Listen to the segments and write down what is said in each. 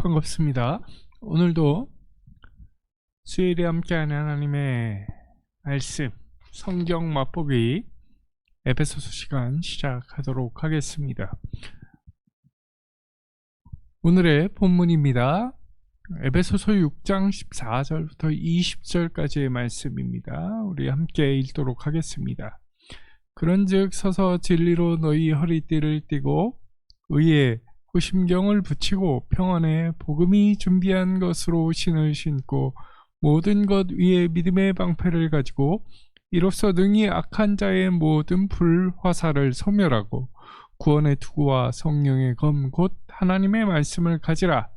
반갑습니다. 오늘도 수요일에 함께하는 하나님의 말씀, 성경 맛보기 에베소서 시간 시작하도록 하겠습니다. 오늘의 본문입니다. 에베소서 6장 14절부터 20절까지의 말씀입니다. 우리 함께 읽도록 하겠습니다. 그런즉 서서 진리로 너희 허리띠를 띠고 의에 후심경을 붙이고 평안에 복음이 준비한 것으로 신을 신고 모든 것 위에 믿음의 방패를 가지고 이로써 능히 악한 자의 모든 불화살을 소멸하고 구원의 투구와 성령의 검 곧 하나님의 말씀을 가지라.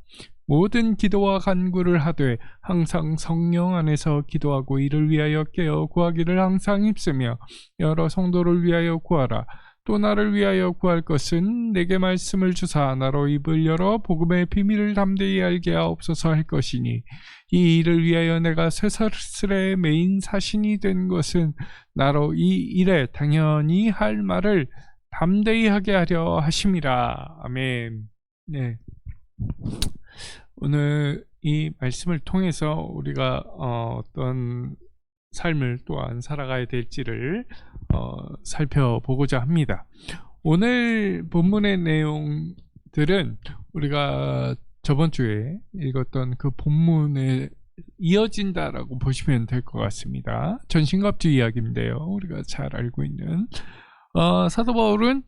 모든 기도와 간구를 하되 항상 성령 안에서 기도하고 이를 위하여 깨어 구하기를 항상 힘쓰며 여러 성도를 위하여 구하라 또 나를 위하여 구할 것은 내게 말씀을 주사 나로 입을 열어 복음의 비밀을 담대히 알게 하옵소서 할 것이니 이 일을 위하여 내가 쇠사슬의 메인 사신이 된 것은 나로 이 일에 당연히 할 말을 담대히 하게 하려 하심이라. 아멘. 네. 오늘 이 말씀을 통해서 우리가 어, 어떤 삶을 또한 살아가야 될지를 어, 살펴보고자 합니다. 오늘 본문의 내용들은 우리가 저번 주에 읽었던 그 본문에 이어진다라고 보시면 될 것 같습니다. 전신갑주 이야기인데요. 우리가 잘 알고 있는 어, 사도 바울은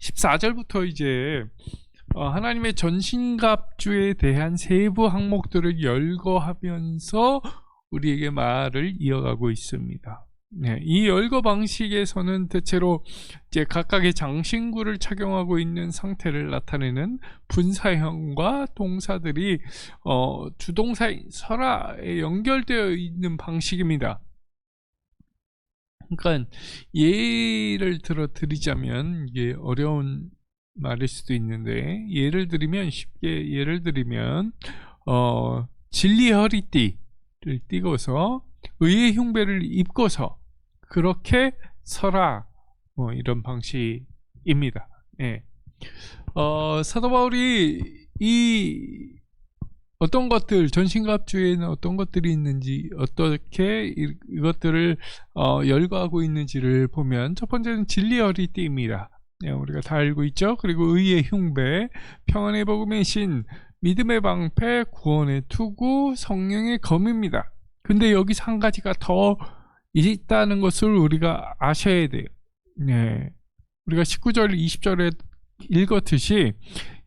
14절부터 이제 어, 하나님의 전신갑주에 대한 세부 항목들을 열거하면서 우리에게 말을 이어가고 있습니다. 네, 이 열거 방식에서는 대체로 이제 각각의 장신구를 착용하고 있는 상태를 나타내는 분사형과 동사들이 어, 주동사인 설화에 연결되어 있는 방식입니다. 그러니까 예를 들어 드리자면 이게 어려운 말일 수도 있는데 예를 들면 쉽게 예를 들면 어, 진리 허리띠 를 띠고서 의의 흉배를 입고서 그렇게 서라 뭐 이런 방식입니다. 예. 어, 사도 바울이 이 어떤 것들 전신갑주에는 어떤 것들이 있는지 어떻게 이, 이것들을 어, 열거하고 있는지를 보면 첫 번째는 진리 허리띠입니다. 예, 우리가 다 알고 있죠. 그리고 의의 흉배, 평안의 복음의 신, 믿음의 방패, 구원의 투구, 성령의 검입니다. 근데 여기서 한 가지가 더 있다는 것을 우리가 아셔야 돼요. 네. 우리가 19절, 20절에 읽었듯이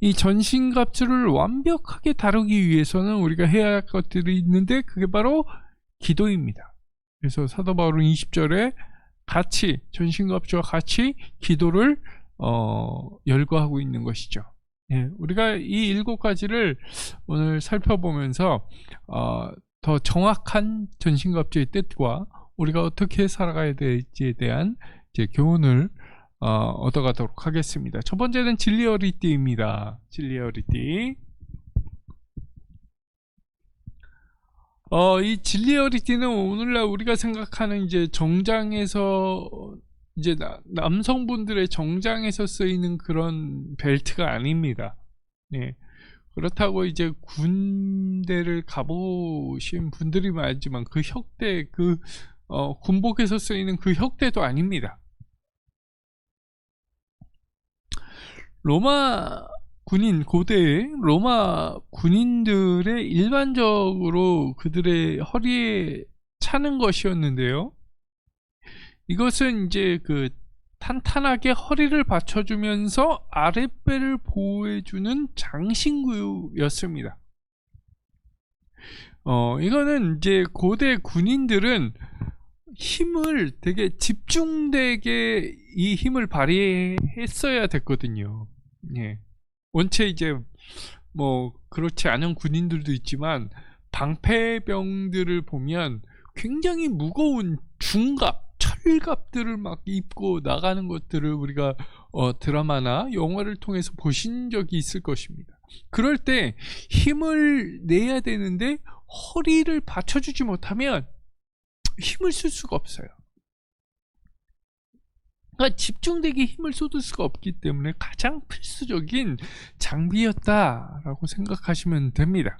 이 전신갑주를 완벽하게 다루기 위해서는 우리가 해야 할 것들이 있는데 그게 바로 기도입니다. 그래서 사도 바울은 20절에 같이 전신갑주와 같이 기도를 어, 열거하고 있는 것이죠. 예, 우리가 이 일곱 가지를 오늘 살펴보면서 어, 더 정확한 전신갑주의 뜻과 우리가 어떻게 살아가야 될지에 대한 교훈을 어, 얻어가도록 하겠습니다. 첫 번째는 진리어리띠입니다. 진리어리띠. 어, 이 진리어리띠는 오늘날 우리가 생각하는 이제 정장에서 이제 나, 남성분들의 정장에서 쓰이는 그런 벨트가 아닙니다. 네. 그렇다고 이제 군대를 가보신 분들이 말지만 그 혁대 그 어, 군복에서 쓰이는 그 혁대도 아닙니다. 로마 군인 고대 로마 군인들의 일반적으로 그들의 허리에 차는 것이었는데요. 이것은 이제 그 탄탄하게 허리를 받쳐주면서 아랫배를 보호해주는 장신구였습니다. 어, 이거는 이제 고대 군인들은 힘을 되게 집중되게 이 힘을 발휘했어야 됐거든요. 예. 원체 이제 뭐 그렇지 않은 군인들도 있지만 방패병들을 보면 굉장히 무거운 중갑 철갑들을 막 입고 나가는 것들을 우리가 어, 드라마나 영화를 통해서 보신 적이 있을 것입니다. 그럴 때 힘을 내야 되는데 허리를 받쳐주지 못하면 힘을 쓸 수가 없어요. 그러니까 집중되게 힘을 쏟을 수가 없기 때문에 가장 필수적인 장비였다라고 생각하시면 됩니다.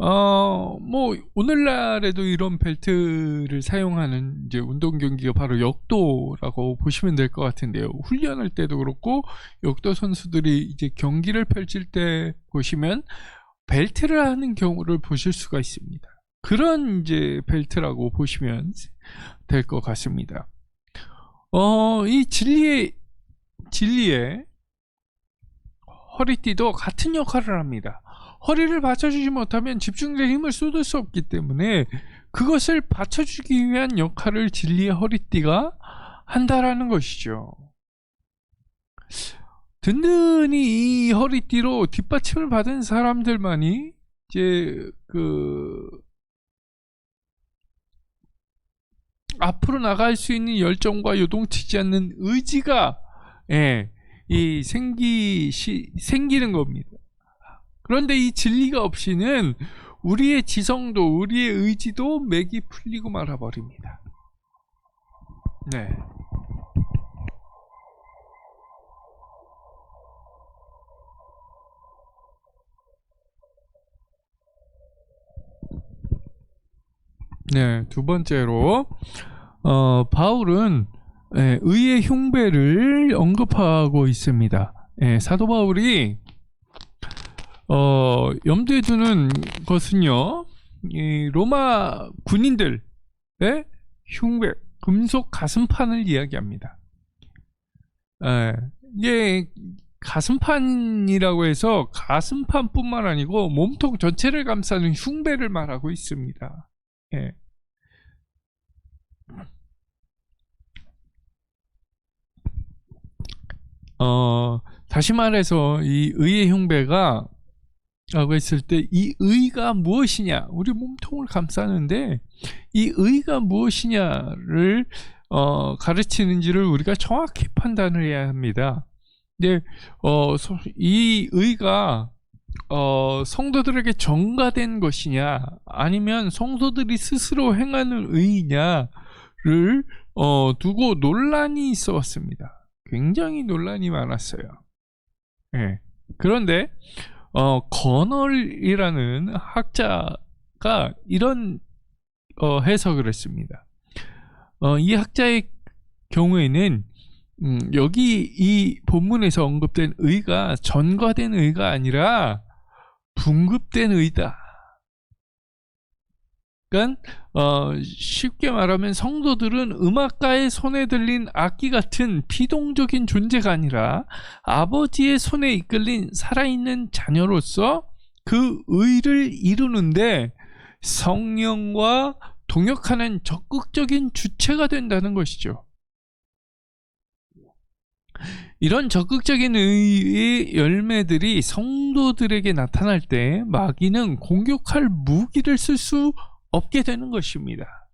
어, 뭐, 오늘날에도 이런 벨트를 사용하는 이제 운동 경기가 바로 역도라고 보시면 될 것 같은데요. 훈련할 때도 그렇고, 역도 선수들이 이제 경기를 펼칠 때 보시면 벨트를 하는 경우를 보실 수가 있습니다. 그런 이제 벨트라고 보시면 될 것 같습니다. 어, 이 진리의, 진리의 허리띠도 같은 역할을 합니다. 허리를 받쳐주지 못하면 집중된 힘을 쏟을 수 없기 때문에 그것을 받쳐주기 위한 역할을 진리의 허리띠가 한다라는 것이죠. 든든히 이 허리띠로 뒷받침을 받은 사람들만이 이제 그 앞으로 나갈 수 있는 열정과 요동치지 않는 의지가 예, 이 생기 시, 생기는 겁니다. 그런데 이 진리가 없이는 우리의 지성도 우리의 의지도 맥이 풀리고 말아버립니다. 네. 네, 두 번째로 어, 바울은 예, 의의 흉배를 언급하고 있습니다. 예, 사도 바울이 어, 염두에 두는 것은요, 이 로마 군인들의 흉배, 금속 가슴판을 이야기합니다. 예, 이게 가슴판이라고 해서 가슴판뿐만 아니고 몸통 전체를 감싸는 흉배를 말하고 있습니다. 예. 어, 다시 말해서 이 의의 흉배가 라고 했을 때 이 의가 무엇이냐 우리 몸통을 감싸는데 이 의가 무엇이냐를 어, 가르치는지를 우리가 정확히 판단을 해야 합니다. 근데 어, 소- 이 의가 어, 성도들에게 전가된 것이냐 아니면 성도들이 스스로 행하는 의냐를 어, 두고 논란이 있어 왔습니다. 굉장히 논란이 많았어요. 예. 그런데 어, 거널이라는 학자가 이런 어, 해석을 했습니다. 어, 이 학자의 경우에는 음, 여기 이 본문에서 언급된 의가 전과된 의가 아니라 분급된 의다. 그러니까 어, 쉽게 말하면 성도들은 음악가의 손에 들린 악기 같은 피동적인 존재가 아니라 아버지의 손에 이끌린 살아있는 자녀로서 그 의를 이루는데 성령과 동역하는 적극적인 주체가 된다는 것이죠. 이런 적극적인 의의 열매들이 성도들에게 나타날 때 마귀는 공격할 무기를 쓸 수 없게 되는 것입니다.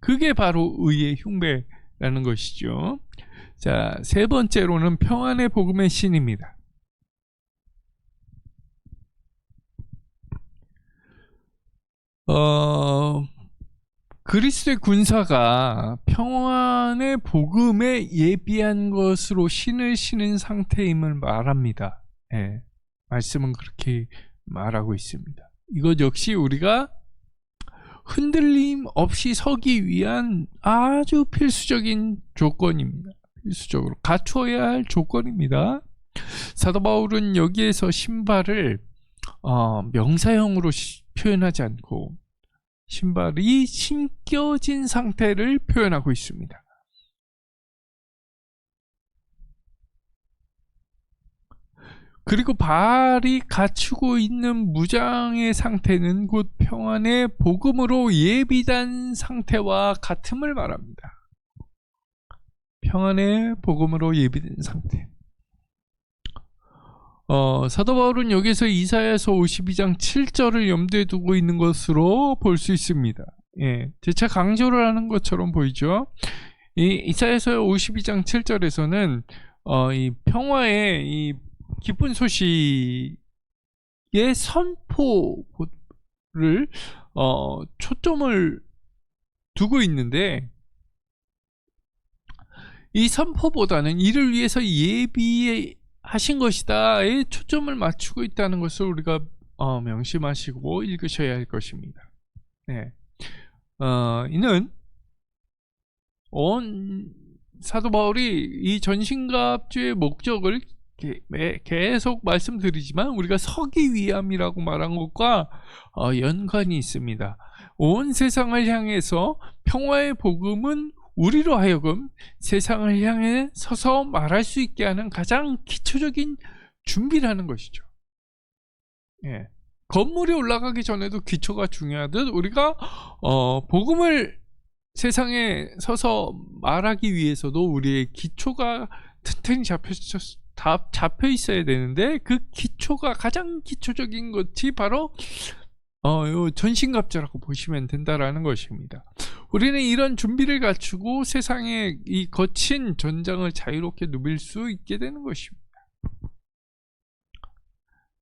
그게 바로 의의 흉배라는 것이죠. 자, 세 번째로는 평안의 복음의 신입니다. 어, 그리스도의 군사가 평안의 복음에 예비한 것으로 신을 신은 상태임을 말합니다. 예, 말씀은 그렇게 말하고 있습니다. 이것 역시 우리가 흔들림 없이 서기 위한 아주 필수적인 조건입니다. 필수적으로 갖추어야 할 조건입니다. 사도 바울은 여기에서 신발을 어, 명사형으로 시- 표현하지 않고 신발이 신겨진 상태를 표현하고 있습니다. 그리고 발이 갖추고 있는 무장의 상태는 곧 평안의 복음으로 예비된 상태와 같음을 말합니다. 평안의 복음으로 예비된 상태. 어, 사도 바울은 여기서 이사야서 52장 7절을 염두에 두고 있는 것으로 볼 수 있습니다. 예, 재차 강조를 하는 것처럼 보이죠. 이 이사야서 52장 7절에서는 어, 이 평화의 이 기쁜 소식의 선포를 어, 초점을 두고 있는데 이 선포보다는 이를 위해서 예비하신 것이다에 초점을 맞추고 있다는 것을 우리가 어, 명심하시고 읽으셔야 할 것입니다. 네. 어, 이는 온 사도 바울이 이 전신갑주의 목적을 계속 말씀드리지만 우리가 서기 위함이라고 말한 것과 어, 연관이 있습니다. 온 세상을 향해서 평화의 복음은 우리로 하여금 세상을 향해 서서 말할 수 있게 하는 가장 기초적인 준비라는 것이죠. 예. 건물이 올라가기 전에도 기초가 중요하듯 우리가 어, 복음을 세상에 서서 말하기 위해서도 우리의 기초가 튼튼히 잡혀, 다 잡혀 있어야 되는데 그 기초가 가장 기초적인 것이 바로 어, 요 전신갑주라고 보시면 된다라는 것입니다. 우리는 이런 준비를 갖추고 세상의 이 거친 전장을 자유롭게 누빌 수 있게 되는 것입니다.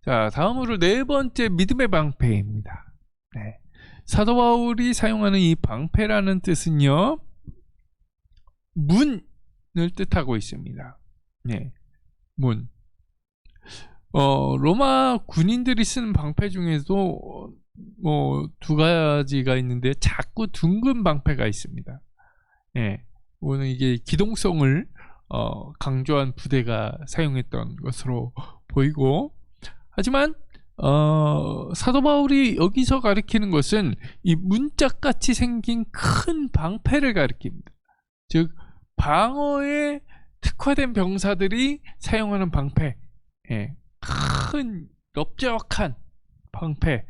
자, 다음으로 네 번째 믿음의 방패입니다. 네. 사도 바울이 사용하는 이 방패라는 뜻은요, 문을 뜻하고 있습니다. 네, 문. 어, 로마 군인들이 쓰는 방패 중에도 뭐 두 가지가 있는데 자꾸 둥근 방패가 있습니다. 예, 오늘 이게 기동성을 어, 강조한 부대가 사용했던 것으로 보이고, 하지만 어, 사도 바울이 여기서 가리키는 것은 이 문짝같이 생긴 큰 방패를 가리킵니다. 즉 방어에 특화된 병사들이 사용하는 방패, 예, 큰 넓적한 방패.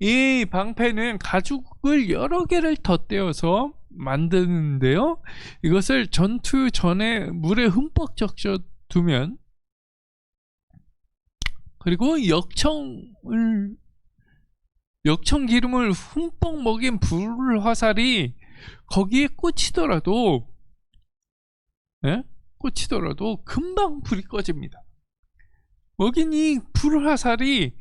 이 방패는 가죽을 여러 개를 덧대어서 만드는데요. 이것을 전투 전에 물에 흠뻑 적셔 두면 그리고 역청을 역청 기름을 흠뻑 먹인 불 화살이 거기에 꽂히더라도 예? 꽂히더라도 금방 불이 꺼집니다. 먹인 이 불 화살이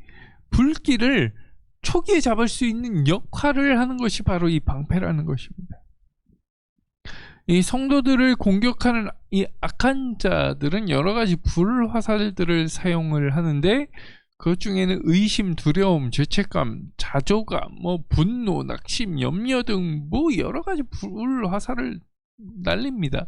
불길을 초기에 잡을 수 있는 역할을 하는 것이 바로 이 방패라는 것입니다. 이 성도들을 공격하는 이 악한 자들은 여러 가지 불 화살들을 사용을 하는데 그 중에는 의심, 두려움, 죄책감, 자조감, 뭐 분노, 낙심, 염려 등 뭐 여러 가지 불 화살을 날립니다.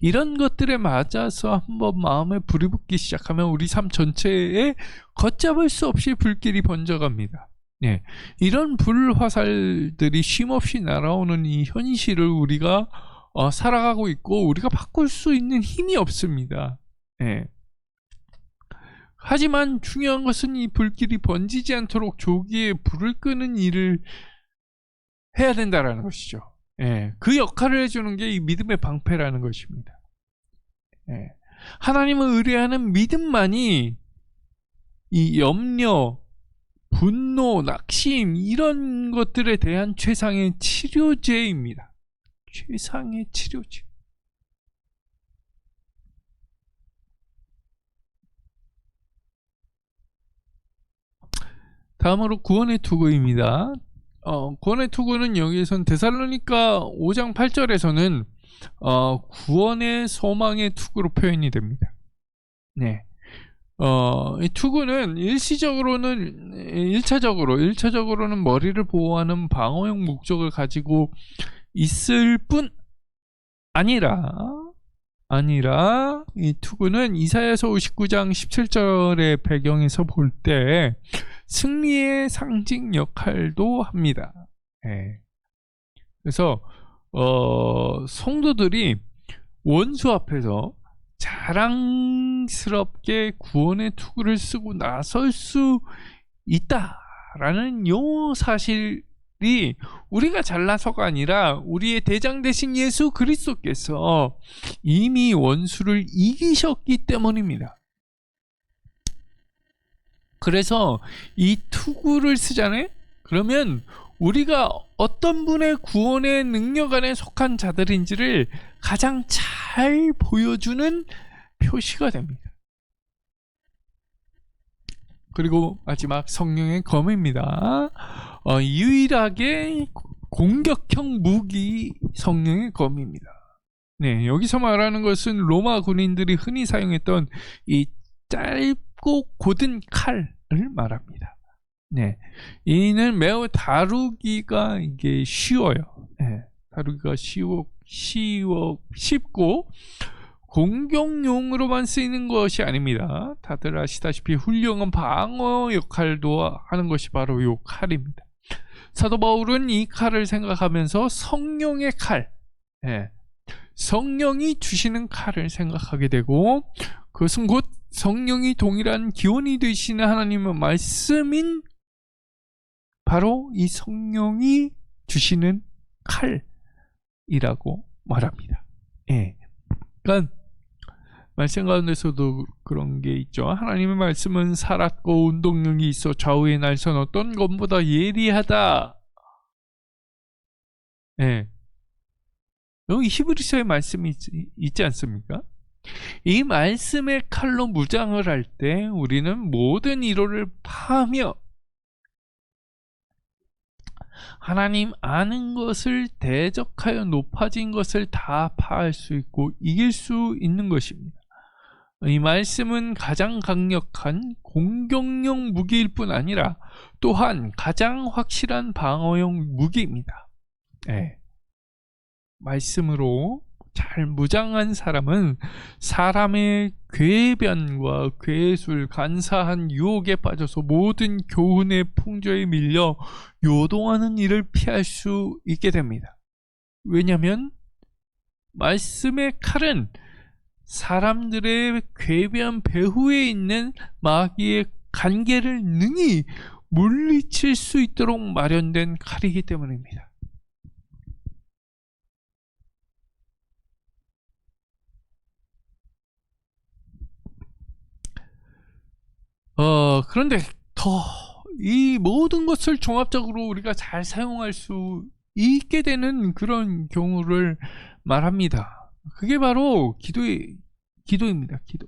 이런 것들에 맞아서 한번 마음에 불이 붙기 시작하면 우리 삶 전체에 걷잡을 수 없이 불길이 번져갑니다. 예, 이런 불 화살들이 쉼없이 날아오는 이 현실을 우리가 어, 살아가고 있고 우리가 바꿀 수 있는 힘이 없습니다. 예. 하지만 중요한 것은 이 불길이 번지지 않도록 조기에 불을 끄는 일을 해야 된다라는 것이죠. 예. 그 역할을 해주는 게 이 믿음의 방패라는 것입니다. 예. 하나님을 의뢰하는 믿음만이 이 염려, 분노, 낙심 이런 것들에 대한 최상의 치료제입니다. 최상의 치료제. 다음으로 구원의 투구입니다. 어, 구원의 투구는 여기에선 데살로니가 5장 8절에서는 어, 구원의 소망의 투구로 표현이 됩니다. 네. 어, 이 투구는 일시적으로는 1차적으로 1차적으로는 머리를 보호하는 방어용 목적을 가지고 있을 뿐 아니라 아니라 이 투구는 이사야서 59장 17절의 배경에서 볼 때 승리의 상징 역할도 합니다. 예. 그래서 어, 성도들이 원수 앞에서 자랑스럽게 구원의 투구를 쓰고 나설 수 있다라는 요 사실 이 우리가 잘나서가 아니라 우리의 대장 대신 예수 그리스도께서 이미 원수를 이기셨기 때문입니다. 그래서 이 투구를 쓰잖아요. 그러면 우리가 어떤 분의 구원의 능력 안에 속한 자들인지를 가장 잘 보여주는 표시가 됩니다. 그리고 마지막 성령의 검입니다. 어, 유일하게 공격형 무기 성령의 검입니다. 네, 여기서 말하는 것은 로마 군인들이 흔히 사용했던 이 짧고 곧은 칼을 말합니다. 네, 이는 매우 다루기가 이게 쉬워요. 네, 다루기가 쉬워, 쉬워, 쉽고 공격용으로만 쓰이는 것이 아닙니다. 다들 아시다시피 훌륭한 방어 역할도 하는 것이 바로 이 칼입니다. 사도 바울은 이 칼을 생각하면서 성령의 칼, 예, 성령이 주시는 칼을 생각하게 되고 그것은 곧 성령이 동일한 기원이 되시는 하나님의 말씀인 바로 이 성령이 주시는 칼이라고 말합니다. 예. 그러니까 말씀 가운데서도 그런 게 있죠. 하나님의 말씀은 살았고 운동력이 있어 좌우의 날선 어떤 것보다 예리하다. 예. 여기 히브리서의 말씀이 있, 있지 않습니까? 이 말씀의 칼로 무장을 할 때 우리는 모든 이로를 파하며 하나님 아는 것을 대적하여 높아진 것을 다 파할 수 있고 이길 수 있는 것입니다. 이 말씀은 가장 강력한 공격용 무기일 뿐 아니라 또한 가장 확실한 방어용 무기입니다. 네. 말씀으로 잘 무장한 사람은 사람의 괴변과 괴술, 간사한 유혹에 빠져서 모든 교훈의 풍조에 밀려 요동하는 일을 피할 수 있게 됩니다. 왜냐하면 말씀의 칼은 사람들의 궤변 배후에 있는 마귀의 관계를 능히 물리칠 수 있도록 마련된 칼이기 때문입니다. 어, 그런데 더 이 모든 것을 종합적으로 우리가 잘 사용할 수 있게 되는 그런 경우를 말합니다. 그게 바로 기도의 기도입니다. 기도.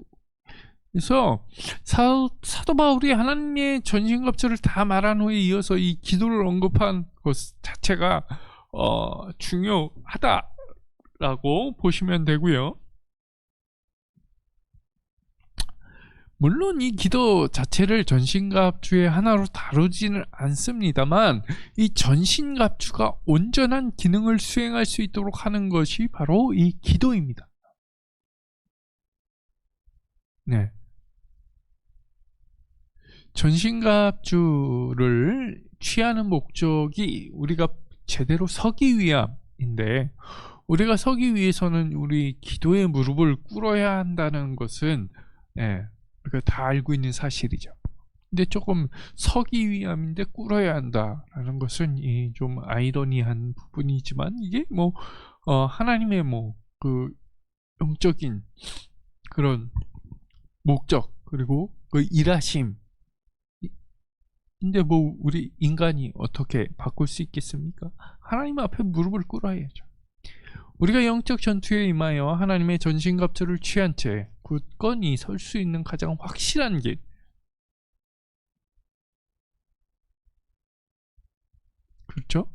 그래서 사, 사도 바울이 하나님의 전신갑주를 다 말한 후에 이어서 이 기도를 언급한 것 자체가 어, 중요하다라고 보시면 되고요. 물론 이 기도 자체를 전신갑주의 하나로 다루지는 않습니다만 이 전신갑주가 온전한 기능을 수행할 수 있도록 하는 것이 바로 이 기도입니다. 네. 전신갑주를 취하는 목적이 우리가 제대로 서기 위함인데 우리가 서기 위해서는 우리 기도의 무릎을 꿇어야 한다는 것은 예, 우리가 다 알고 있는 사실이죠. 근데 조금 서기 위함인데 꿇어야 한다라는 것은 이 좀 아이러니한 부분이지만 이게 뭐 어, 하나님의 뭐 그 영적인 그런 목적 그리고 그 일하심 근데 뭐 우리 인간이 어떻게 바꿀 수 있겠습니까? 하나님 앞에 무릎을 꿇어야죠. 우리가 영적 전투에 임하여 하나님의 전신갑주를 취한 채 굳건히 설 수 있는 가장 확실한 길. 그렇죠?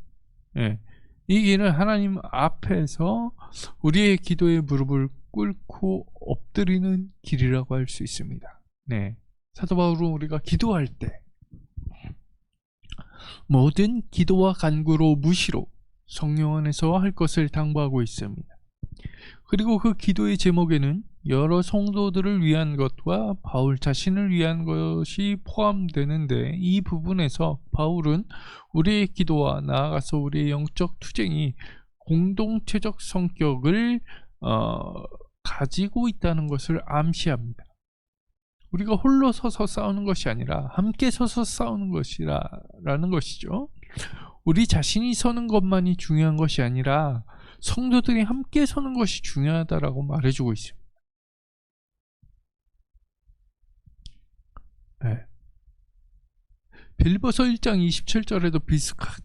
예. 이 길은 하나님 앞에서 우리의 기도의 무릎을 꿇고 엎드리는 길이라고 할 수 있습니다. 네. 사도 바울은 우리가 기도할 때 모든 기도와 간구로 무시로 성령 안에서 할 것을 당부하고 있습니다. 그리고 그 기도의 제목에는 여러 성도들을 위한 것과 바울 자신을 위한 것이 포함되는데 이 부분에서 바울은 우리의 기도와 나아가서 우리의 영적 투쟁이 공동체적 성격을 어, 가지고 있다는 것을 암시합니다. 우리가 홀로 서서 싸우는 것이 아니라 함께 서서 싸우는 것이라는 것이죠. 우리 자신이 서는 것만이 중요한 것이 아니라 성도들이 함께 서는 것이 중요하다라고 말해주고 있습니다. 네. 빌보서 1장 27절에도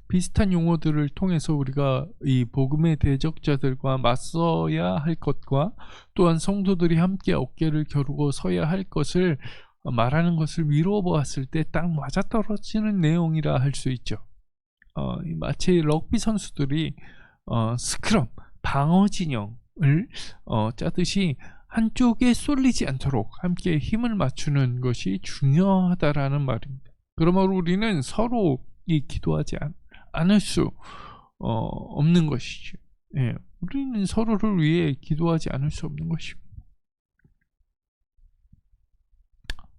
비슷 한 용어들을 통해서 우리가 이 복음의 대적자들과 맞서야 할 것과 또한 성도들이 함께 어깨를 겨루고 서야 할 것을 말하는 것을 미루어 보았을 때 딱 맞아떨어지는 내용이라 할 수 있죠. 어, 마치 럭비 선수들이 어, 스크럼, 방어 진영을 어, 짜듯이 한쪽에 쏠리지 않도록 함께 힘을 맞추는 것이 중요하다라는 말입니다. 그러므로 우리는 서로 이 기도하지 않, 않을 수 어, 없는 것이죠. 예, 우리는 서로를 위해 기도하지 않을 수 없는 것입니다.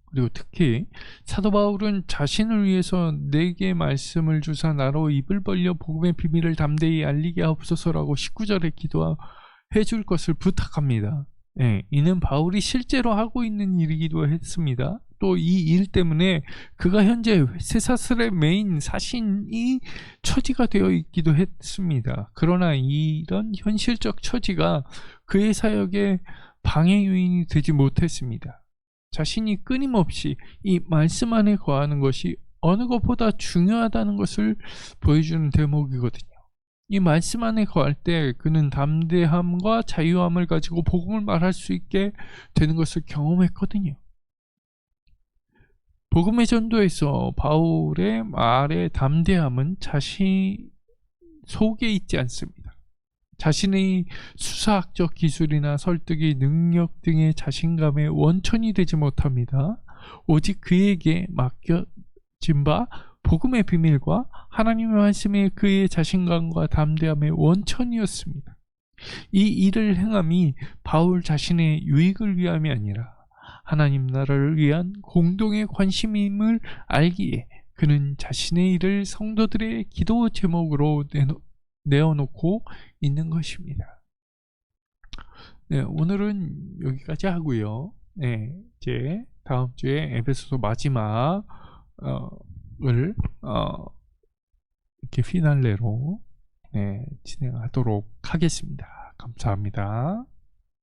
그리고 특히 사도 바울은 자신을 위해서 내게 말씀을 주사 나로 입을 벌려 복음의 비밀을 담대히 알리게 하옵소서라고 19절에 기도해 줄 것을 부탁합니다. 예, 이는 바울이 실제로 하고 있는 일이기도 했습니다. 또 이 일 때문에 그가 현재 쇠사슬의 메인 사신이 처지가 되어 있기도 했습니다. 그러나 이런 현실적 처지가 그의 사역에 방해 요인이 되지 못했습니다. 자신이 끊임없이 이 말씀 안에 거하는 것이 어느 것보다 중요하다는 것을 보여주는 대목이거든요. 이 말씀 안에 거할 때 그는 담대함과 자유함을 가지고 복음을 말할 수 있게 되는 것을 경험했거든요. 복음의 전도에서 바울의 말의 담대함은 자신 속에 있지 않습니다. 자신의 수사학적 기술이나 설득이 능력 등의 자신감의 원천이 되지 못합니다. 오직 그에게 맡겨진 바 복음의 비밀과 하나님의 말씀이 그의 자신감과 담대함의 원천이었습니다. 이 일을 행함이 바울 자신의 유익을 위함이 아니라 하나님 나라를 위한 공동의 관심임을 알기에 그는 자신의 일을 성도들의 기도 제목으로 내어놓고 있는 것입니다. 네, 오늘은 여기까지 하고요. 네, 이제 다음 주에 에베소서 마지막 을 어, 이렇게 피날레로 네, 진행하도록 하겠습니다. 감사합니다.